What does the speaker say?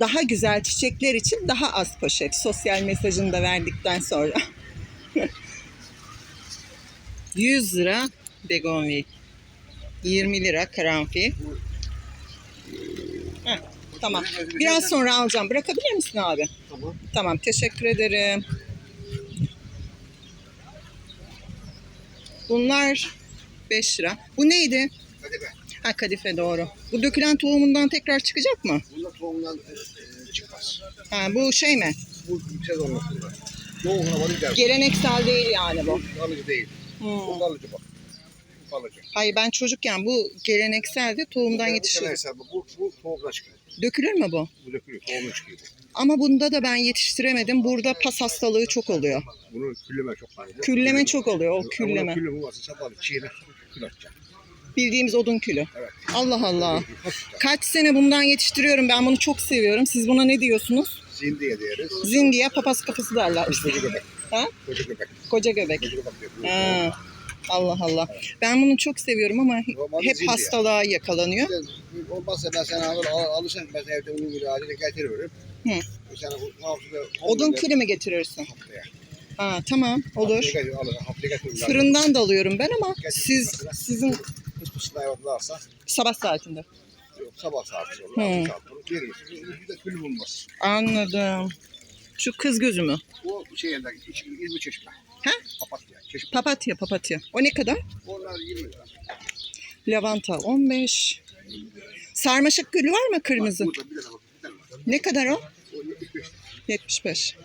daha güzel çiçekler için daha az poşet. Sosyal mesajını da verdikten sonra. 100 lira begonvil. 20 lira karanfil. Heh, tamam. Biraz sonra alacağım. Bırakabilir misin abi? Tamam. Tamam. Teşekkür ederim. Bunlar 5 lira. Bu neydi? Hadi be. Ha kadife doğru. Bu dökülen tohumundan tekrar çıkacak mı? Bunda tohumdan e, çıkmaz. Ha bu şey mi? Bu sezonluk bunlar. Doğumuna gider. Geleneksel değil yani bu. Kalıcı değil. Hmm. Bu kalıcı bak. Bu kalıcı. Hayır ben çocukken bu gelenekseldi tohumdan Bu yetişiyor. geleneksel, Bu, bu, bu tohumdan çıkıyor. Dökülür mü bu? Bu dökülüyor. Tohumdan çıkıyor. Ama bunda da ben yetiştiremedim. Burada pas hastalığı çok oluyor. Bunu külleme çok fazla. Külleme çok oluyor o külleme. Külleme varsa sabah çiğne kül atacak. Bildiğimiz odun külü. Evet. Allah Allah. Kaç sene bundan yetiştiriyorum. Ben bunu çok seviyorum. Siz buna ne diyorsunuz? Zindiye diyeriz. Zindiye papaz kafası derler. Koca göbek. Ha? Koca göbek. Koca göbek. Koca göbek. Ha. Allah Allah. Ben bunu çok seviyorum ama Normalde hep zindiye. hastalığa yakalanıyor. Olmazsa ben sana alır, al, alırsan ben sana evde unun gibi halinde getiririm. Hı. Hafızada Odun külü mü getirirsin? haftaya. Ha, tamam olur. Fırından da alıyorum ben ama siz sizin Kız kızına varsa sabah saatinde. yok, sabah olur. Altı saat olur. Veririz. Bir de külü bulmaz. Anladım. Şu kız gözü mü? O şeyinden, iç- İzmir çeşme. He? Papatya, çeşme. Papatya papatya. O ne kadar? Onlar 20 lira. Lavanta 15. Sarmaşık gülü var mı kırmızı? Burada bir tane bak, bir tane var. Ne kadar o? O 75 lira. 75.